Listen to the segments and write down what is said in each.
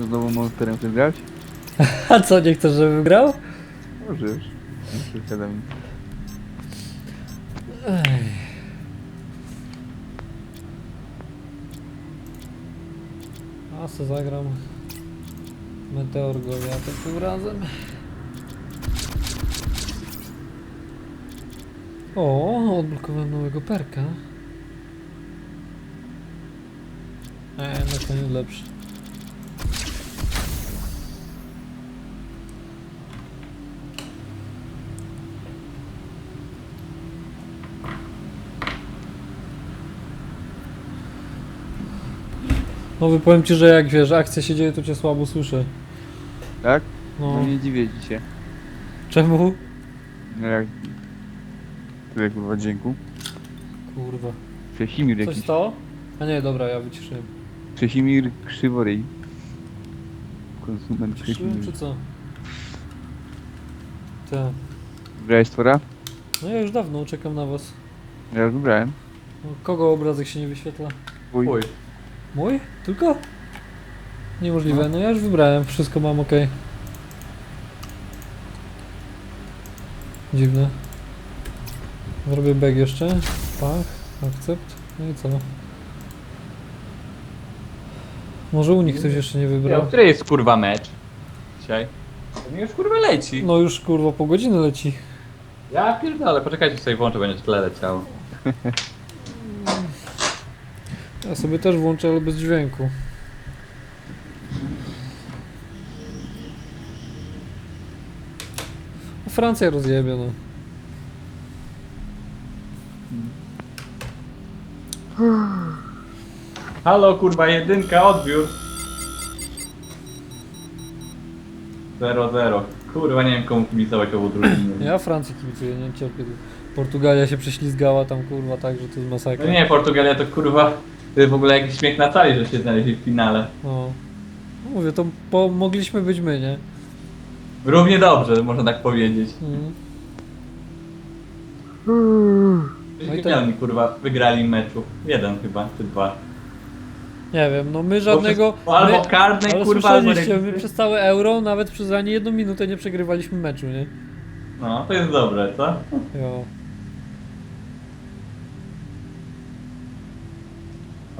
Znowu monsterem chcesz grać? A co, nie chcesz, żeby wygrał? Możesz. Nie przeszkadza mi. A co zagram? Meteor Goliath tym razem. O, odblokowałem nowego perka. Eee, na koniec lepszy. No wypowiem ci, że jak wiesz, akcja się dzieje, to cię słabo słyszę. Tak? No, No nie dziwię ci się. czemu? No jak... Tyle kurwa dźwięku. Kurwa. Przesimir Coś jakiś. stało? A nie, dobra, ja wyciszyłem. Przesimir krzyworyj. Konsument Wyciszyłem czy co? Tak. Wybrałeś stwora? No ja już dawno czekam na was. Ja już wybrałem. No, kogo obrazek się nie wyświetla? Twój. Chuj. Mój? Tylko? Niemożliwe, no ja już wybrałem, wszystko mam ok. Dziwne. Zrobię bag jeszcze. Tak, akcept. No i co? Może u nich ktoś jeszcze nie Ja, wybrał. której jest kurwa mecz? Dzisiaj? To mi już kurwa leci. No już kurwa po godziny leci. Ja pierdolę, poczekajcie sobie włączę, będzie tle leciało. Ja sobie też włączę, ale bez dźwięku. No, Francja rozjebie, no. Halo kurwa, jedynka, odbiór. 0-0. Kurwa, nie wiem komu kibicować obu drużyny. Ja Francji kibicuję, nie cierpię. tu. Portugalia się prześlizgała tam, kurwa, tak, że to jest masakra. No nie, Portugalia to kurwa, to jest w ogóle jakiś śmiech na sali, że się znaleźli w finale. No. Mówię, to po, mogliśmy być my, nie? Równie dobrze, można tak powiedzieć. Mm. No i tak. oni kurwa wygrali meczu. Jeden chyba, czy dwa. Nie wiem, no my żadnego... Bo albo my, karny ale kurwa, albo słyszeliście, my przez całe euro, nawet przez ani jedną minutę nie przegrywaliśmy meczu, nie? No, to jest dobre, co? Jo.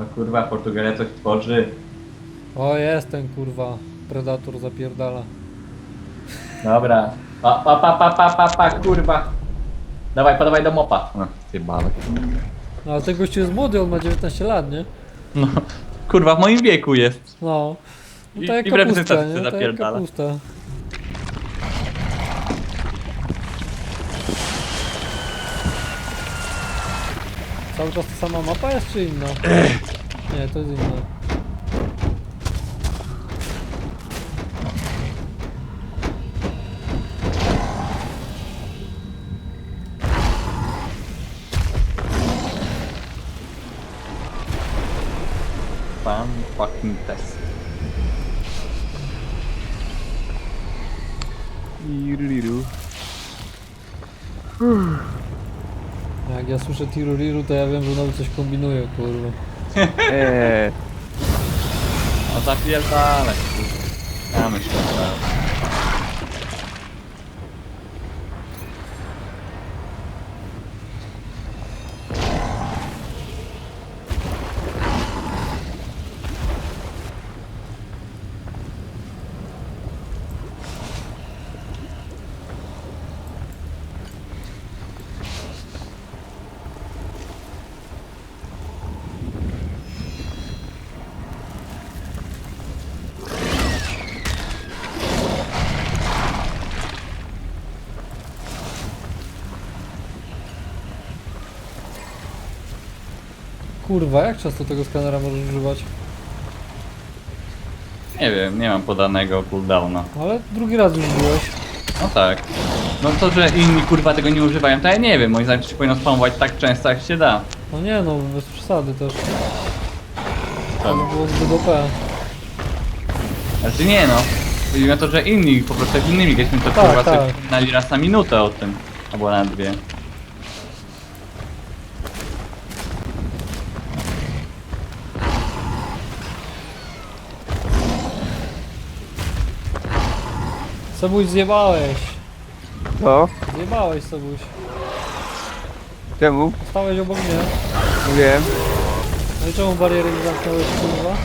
O kurwa, Portugalia coś tworzy. O, jest ten kurwa predator zapierdala. Dobra. Pa, pa, pa, pa, pa, pa, pa, kurwa. Dawaj, podawaj do mopa. No, zjebałeś. No ale ten gościu jest młody, on ma 19 lat, nie? No, kurwa, w moim wieku jest. No. No I- tak jak i w kapusta, reprezentacji nie? Tak jak zapierdala. kapusta. Cały czas ta sama mapa jest czy inna? Nie, to jest inna. Słyszę Tiruriru, to ja wiem, że znowu coś kombinuje, kurwa. Eee. No zapierdalaj, kurwa. Ja myślę, że... Kurwa, jak często tego skanera możesz używać? Nie wiem, nie mam podanego cooldowna. Ale drugi raz już byłeś. No tak. No to, że inni kurwa tego nie używają, to ja nie wiem. Moim zdaniem to się powinno spamować tak często jak się da. No nie no, bez przesady też. To Tam. by było zbyt OP. Znaczy nie no. Chodzi mi o to, że inni, po prostu jak innymi graliśmy, to Tak, kurwa tak. sobie znali raz na minutę o tym. Albo na dwie. Sobuś zjebałeś. Co? Zjebałeś Sobuś. Czemu? Stałeś obok mnie. Wiem. No i czemu bariery nie zamknąłeś kurwa?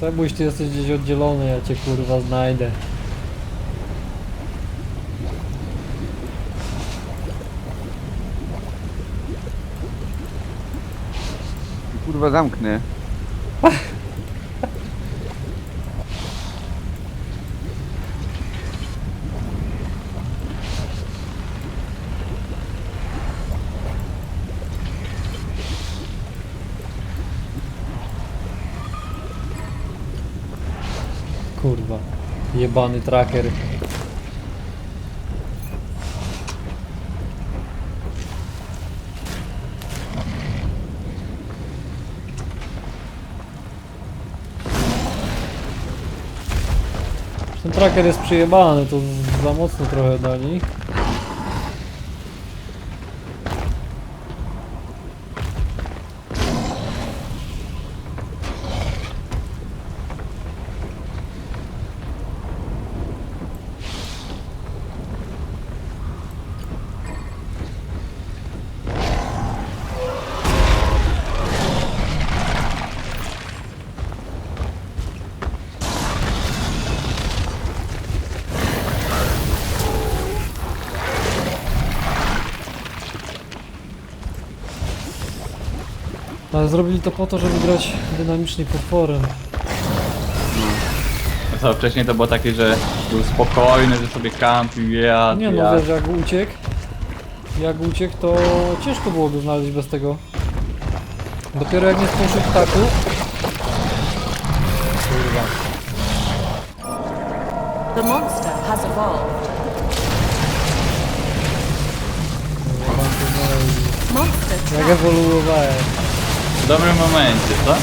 Sebuś, ty jesteś gdzieś oddzielony, ja cię kurwa znajdę. Kurwa zamknę. Kurwa. Jebany tracker. Ten tracker jest przyjebany, to za mocno trochę dali. Ale zrobili to po to, żeby grać dynamicznie potworem. No co, wcześniej to było takie, że był spokojny, że sobie kampił, ja, Nie no, ja. wiesz, jak uciekł, jak uciekł, to ciężko było go znaleźć bez tego. Dopiero jak nie stworzył ptaku... Kurwa. The monster has evolved. Monster Jak trap. ewoluowałem. Добре моменті, так?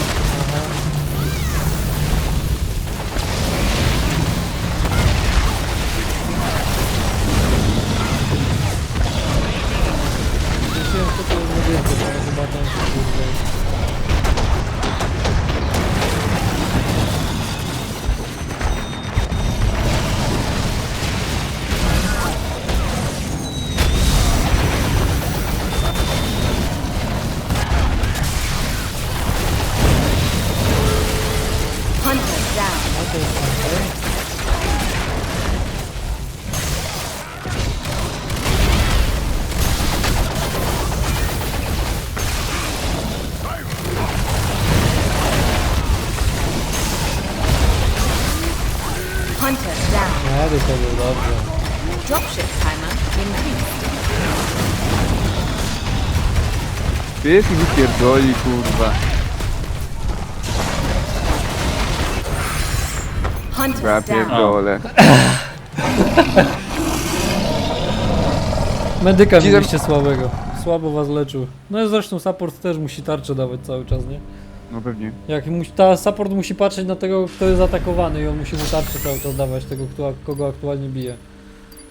Down. A to jest Hunter. Hunter down. No, to było dobrze. Dropship timer increased. Pies i wypierdoli, kurwa. Ja down. pierdolę. Medyka Ci mieliście słabego. Słabo was leczył. No i zresztą support też musi tarczę dawać cały czas, nie? No pewnie. Jak musi, ta support musi patrzeć na tego, kto jest atakowany i on musi mu tarczę cały czas dawać, tego, kto, kogo aktualnie bije.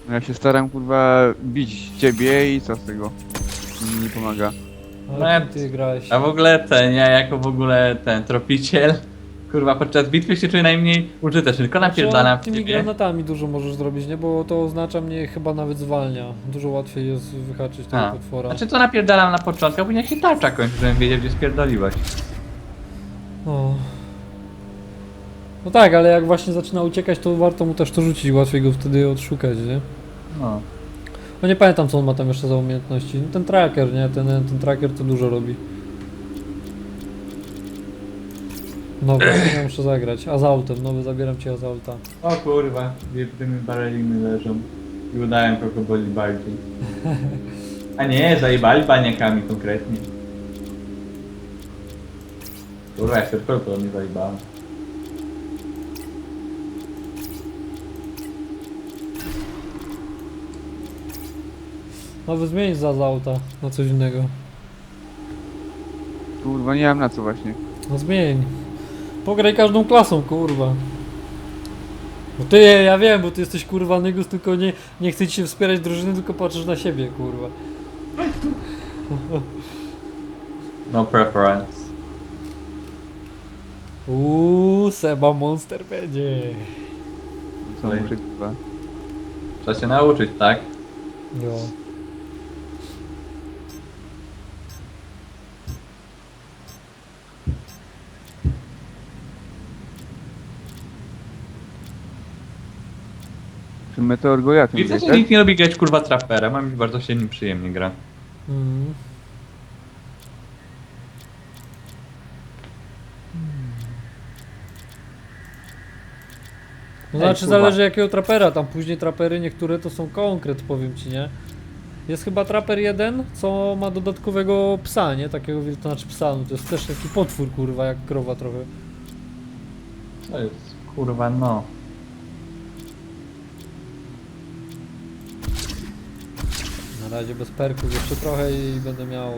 No ja się staram kurwa bić ciebie i co z tego? Mi nie pomaga. Ale No ja- ty grałeś? A w ogóle ten, ja jako w ogóle ten tropiciel, Kurwa, podczas bitwy się czuję najmniej użyteczny, tylko napierdalam Znaczy, w tymi ciebie. granatami dużo możesz zrobić, nie? Bo to oznacza mnie chyba nawet zwalnia. Dużo łatwiej jest wyhaczyć tego A, potwora. znaczy to napierdalam na początku, a później jak się tarcza kończy, żebym wiedział gdzie spierdoliłeś. No. No tak, ale jak właśnie zaczyna uciekać, to warto mu też to rzucić, łatwiej go wtedy odszukać, nie? No. No nie pamiętam co on ma tam jeszcze za umiejętności. No ten tracker, nie? Ten, ten tracker to dużo robi. Nowy, ja muszę zagrać. Azaltem, nowy, zabieram ci Azalta. O kurwa, dwie prymy bareliny leżą. I udałem kogo boli bardziej. A nie, zajebali baniakami konkretnie. Kurwa, jak tylko to nie zajebałem. Nowy zmień z Azalta na coś innego. Kurwa, nie mam na co właśnie. No zmień. Pograj każdą klasą, kurwa. Bo ty, ja wiem, bo ty jesteś kurwa nygus, tylko nie, nie chce ci się wspierać drużyny, tylko patrzysz na siebie, kurwa. No preference. Uuu, Seba Monster będzie. Co kurwa. Trzeba się nauczyć, tak? Jo. Czy meteor Goliatem Widzę, że tak? nikt nie lubi grać kurwa traperem, a mi bardzo się nim przyjemnie gra. Mm. No Ej, znaczy kurwa. zależy jakiego trapera, tam później trapery niektóre to są konkret, powiem ci, nie? Jest chyba traper jeden, co ma dodatkowego psa, nie? Takiego, to znaczy psa, no to jest też taki potwór, kurwa, jak krowa trochę. To jest kurwa no. Na razie bez perków jeszcze trochę i będę miał...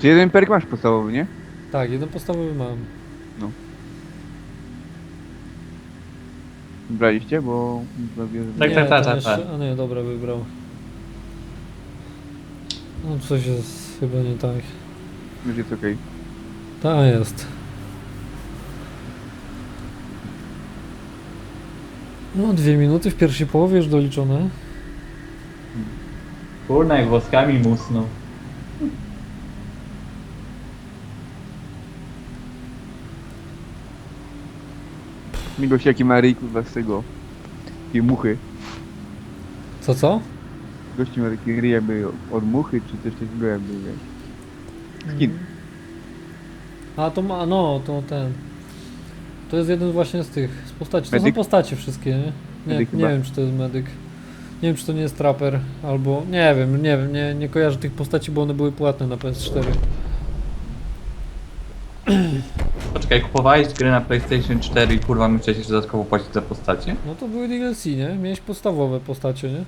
Czy jeden perk masz podstawowy, nie? Tak, jeden podstawowy mam. Braliście, bo... Tak, nie, tak, tak, ten tak, jeszcze- tak. A nie, dobra, wybrał. No coś jest chyba nie tak. Już jest okej. Ta jest. No, dwie minuty w pierwszej połowie już doliczone. Kurna, jak włoskami musną. Mi gościaki Maryj, kurwa, z tego... Takiej muchy. Co, co? Gości ma takie ryje jakby od muchy, czy coś takiego jakby, wiesz. Skin. A to ma, no, to ten. To jest jeden właśnie z tych, z postaci. To Medyk? są postacie wszystkie, nie? Nie, Medyk nie chyba. wiem, czy to jest medyk. Nie wiem, czy to nie jest trapper, albo... Nie wiem, nie wiem, nie, nie kojarzę tych postaci, bo one były płatne na PS4. Poczekaj, kupowałeś gry na PlayStation 4 i kurwa mi chciałeś jeszcze dodatkowo płacić za postacie? No to były DLC, nie? Miałeś podstawowe postacie, nie?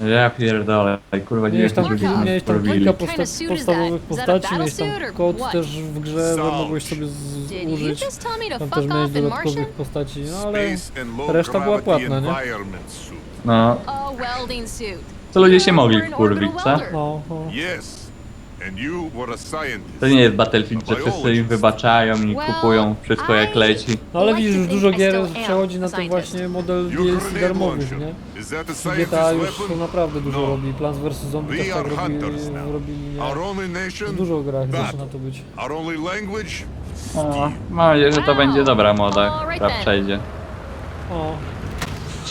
Ja pierdolę, kurwa Miałeś tam, ludzie Marka. miałeś tam kilka posta podstawowych postaci, miałeś tam kod też w grze, bo mogłeś sobie z, Did you użyć. just tell me to Tam fuck też miałeś off in Martian? dodatkowych postaci, no ale reszta była płatna, nie? No, A welding suit. co ludzie się mogli wkurwić, co? no, no. Yes. To nie jest Battlefield, że wszyscy im wybaczają i kupują wszystko jak leci. No ale widzisz, już dużo gier przechodzi na ten właśnie model DLC darmowych, nie? GTA już naprawdę dużo No. robi. Plants vs Zombie też We tak are robili, nie? only W nation, dużo grach zaczyna to być. our only language, No, mam nadzieję, że to będzie dobra moda, która then. przejdzie. O.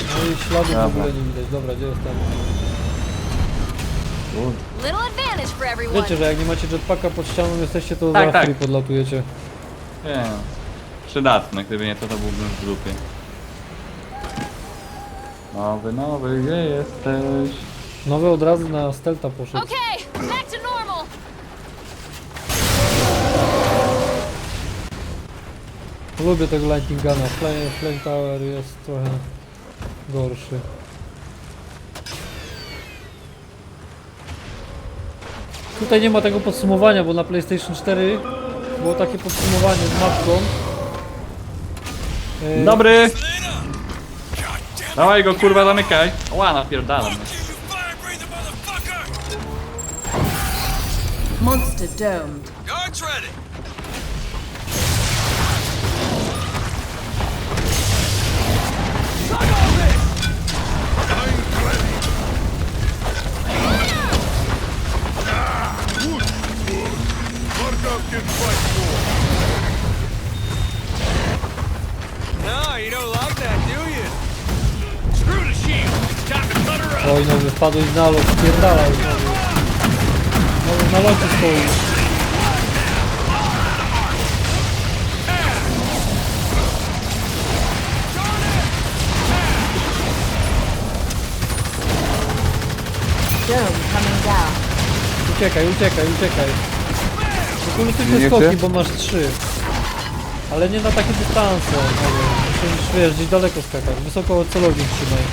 No i śladów w ogóle nie widać. Dobra, gdzie jestem? Little advantage for everyone. Wiecie, że jak nie macie jetpacka pod ścianą jesteście, to Tak, za tak. podlatujecie. Nie, przydatne, gdyby nie to, to byłbym w dupie. Nowy, nowy, gdzie jesteś? Nowy od razu na stealtha poszedł. Okay, back to normal. Lubię tego Lightning Guna. Flame, Flame Tower jest trochę gorszy. Tutaj nie ma tego podsumowania, bo na PlayStation 4 było takie podsumowanie z mapką. E, Dobry! Dawaj go kurwa zamykaj! Ła, napierdalam. Monster domed. Guards ready. No, you don't like that, do you? Screw the shield. Time to cut her up. Oj, nowy, wpadłeś na lot, spierdalaj. Nowy na locie stoi. Dome coming down. Uciekaj, uciekaj, uciekaj. Wykorzystuj Nie te skoki, bo masz trzy. Ale nie na takie dystanse. ale Musisz, wiesz, gdzieś daleko skakać. Wysoko od celownik trzymaj.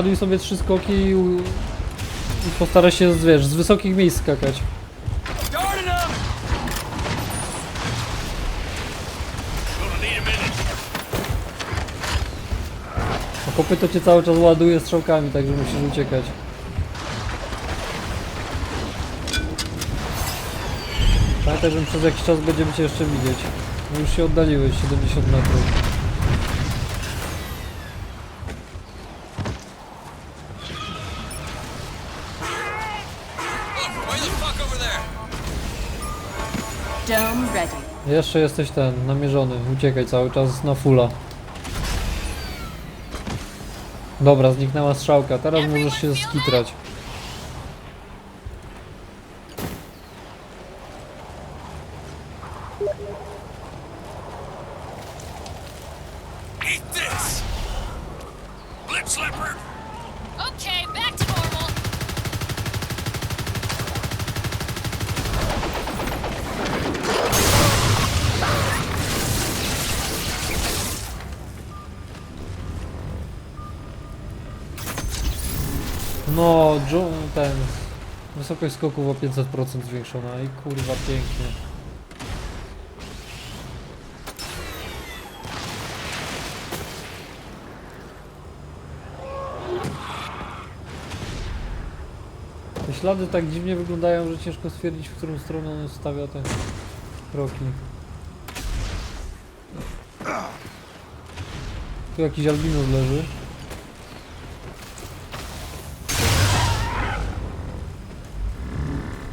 Naładuj sobie trzy skoki i, u- i postaraj się, wiesz, z wysokich miejsc skakać. A kopyto cię cały czas ładuje strzałkami, także musisz uciekać. Pamiętaj, że przez jakiś czas będziemy cię jeszcze widzieć. Już się oddaliłeś 70 metrów. Jeszcze jesteś ten, namierzony. Uciekaj cały czas na fulla. Dobra, zniknęła strzałka. Teraz możesz się skitrać. No, John, ten. Wysokość skoków o 500% zwiększona i kurwa pięknie. Te ślady tak dziwnie wyglądają, że ciężko stwierdzić, w którą stronę on stawia te kroki. Tu jakiś albinos leży.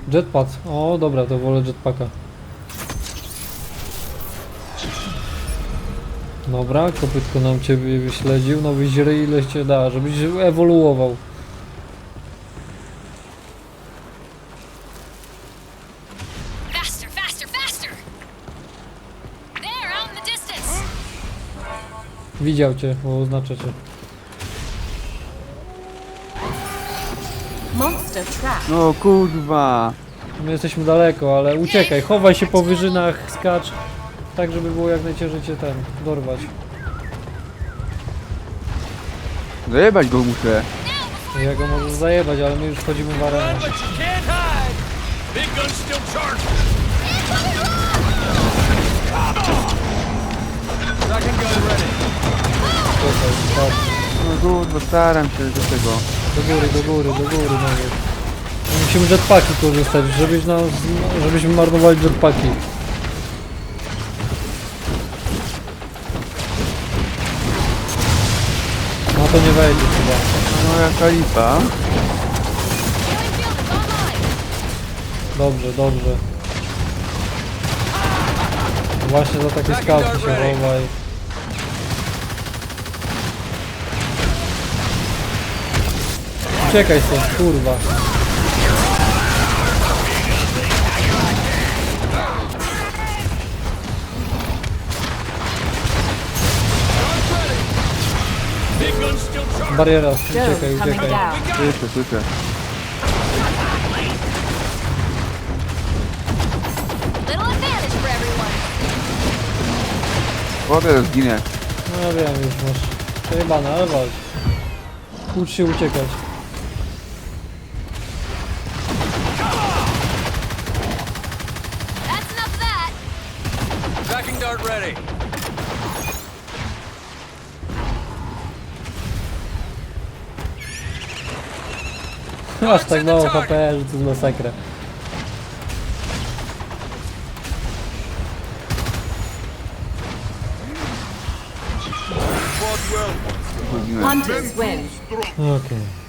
Jetpack. O, dobra, to wolę jetpacka. Dobra, kopytko nam ciebie wyśledził. No wyźry ile cię da, żebyś ewoluował. Widział cię, bo oznacza cię. No kurwa. My jesteśmy daleko, ale uciekaj, chowaj się po wyżynach, skacz. Tak, żeby było jak najciężej cię ten, dorwać. Zajebać go muszę. Ja go możesz zajebać, ale my już wchodzimy w arenę. But you can't hide! Big gun's still charging! Tracking gun ready. Czekaj. No kurwa, staram się do tego. Do góry, do góry, do góry nawet. Musimy jetpacki korzystać, żebyś nas, żebyśmy marnowali jetpacki. No to nie wejdzie chyba. No is online. Dobrze, dobrze. Właśnie za takie skałki się chowaj. Uciekaj stąd, kurwa. Bariera, uciekaj, uciekaj. Słyszę, słyszę. Wodę zginę. No ja wiem, już masz przejebane, ale walcz. Ucz się uciekać. Masz tak mało HP, że to jest masakra. Hunters win. Okej.